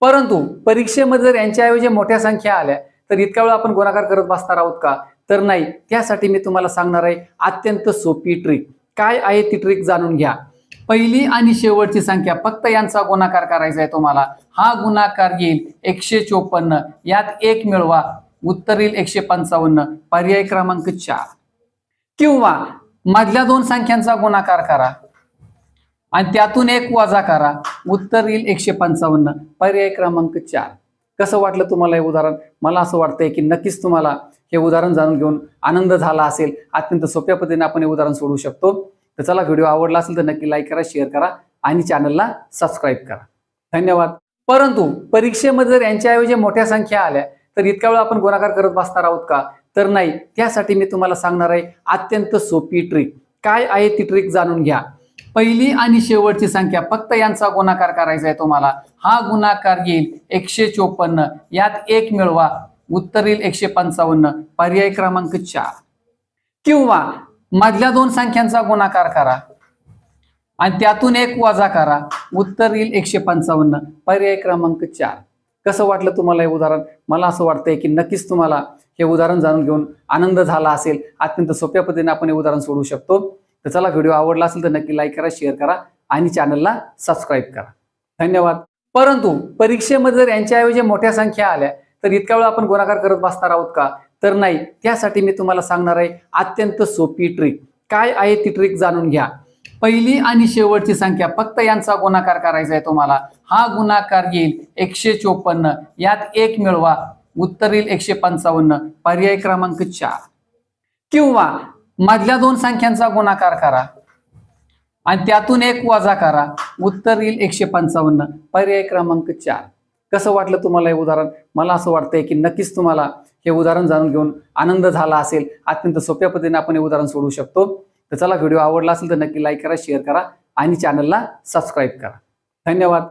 परंतु परीक्षेमध्ये जर यांच्याऐवजी मोठ्या संख्या आल्या तर इतक्या वेळ आपण गुणाकार करत बसणार आहोत का? तर नाही. त्यासाठी मी तुम्हाला सांगणार आहे अत्यंत सोपी ट्रिक काय आहे ती ट्रिक जाणून घ्या. पहिली आणि शेवटची संख्या फक्त यांचा गुणाकार करायचा आहे तुम्हाला. हा गुणाकार येईल एकशे चोपन्न. यात एक मिळवा. उत्तर येईल एकशे पंचावन्न. पर्याय क्रमांक चार. किंवा मधल्या दोन संख्यांचा गुणाकार करा. आणि त्यातून एक वजा करा. उत्तर येईल एकशे पंचावन्न. पर्याय क्रमांक चार. कसं वाटलं तुम्हाला हे उदाहरण? मला असं वाटतंय की नक्कीच तुम्हाला हे उदाहरण जाणून घेऊन आनंद झाला असेल. अत्यंत सोप्या पद्धतीने आपण हे उदाहरण सोडवू शकतो. तर चला व्हिडिओ आवडला असेल तर नक्की लाईक करा शेअर करा आणि चॅनलला सबस्क्राईब करा. धन्यवाद. परंतु परीक्षेमध्ये जर यांच्याऐवजी मोठ्या संख्या आल्या तर इतक्या वेळ आपण गुणाकार करत बसणार आहोत का? तर नाही. त्यासाठी मी तुम्हाला सांगणार आहे अत्यंत सोपी ट्रिक काय आहे ती ट्रिक जाणून घ्या. पहिली आणि शेवटची संख्या. फक्त यांचा गुणाकार करायचा आहे तुम्हाला. हा गुणाकार येईल एकशे चोपन्न. यात एक मिळवा. उत्तर येईल एकशे पंचावन्न. पर्याय क्रमांक चार. किंवा मधल्या दोन संख्यांचा गुणाकार करा. आणि त्यातून एक वजा करा. उत्तर येईल एकशे पंचावन्न. पर्याय क्रमांक चार. कसं वाटलं तुम्हाला हे उदाहरण? मला असं वाटतंय की नक्कीच तुम्हाला हे उदाहरण जाणून घेऊन आनंद झाला असेल. अत्यंत सोप्या पद्धतीने आपण हे उदाहरण सोडवू शकतो. तर चला व्हिडिओ आवडला असेल तर नक्की लाईक करा शेअर करा आणि चॅनलला सबस्क्राईब करा. धन्यवाद. परंतु परीक्षेमध्ये जर यांच्याऐवजी मोठ्या संख्या आल्या तर इतक्या वेळ आपण गुणाकार करत बसणार आहोत का? तर नाही. त्यासाठी मी तुम्हाला सांगणार आहे अत्यंत सोपी ट्रिक काय आहे ती ट्रिक जाणून घ्या. पहिली आणि शेवटची संख्या फक्त यांचा गुणाकार करायचा आहे तुम्हाला. हा गुणाकार येईल एकशे चोपन्न. यात एक मिळवा उत्तर येईल एकशे पंचावन्न. पर्याय क्रमांक चार. किंवा मधल्या दोन संख्यांचा गुणाकार करा. आणि त्यातून एक वजा करा. उत्तर येईल एकशे पंचावन्न. पर्याय क्रमांक चार. कसं वाटलं तुम्हाला हे उदाहरण? मला असं वाटतंय की नक्कीच तुम्हाला हे उदाहरण जाणून घेऊन आनंद झाला असेल. अत्यंत सोप्या पद्धतीने आपण हे उदाहरण सोडवू शकतो. तर चला व्हिडिओ आवडला असेल तर नक्की लाईक करा शेअर करा आणि चॅनलला सबस्क्राईब करा. धन्यवाद.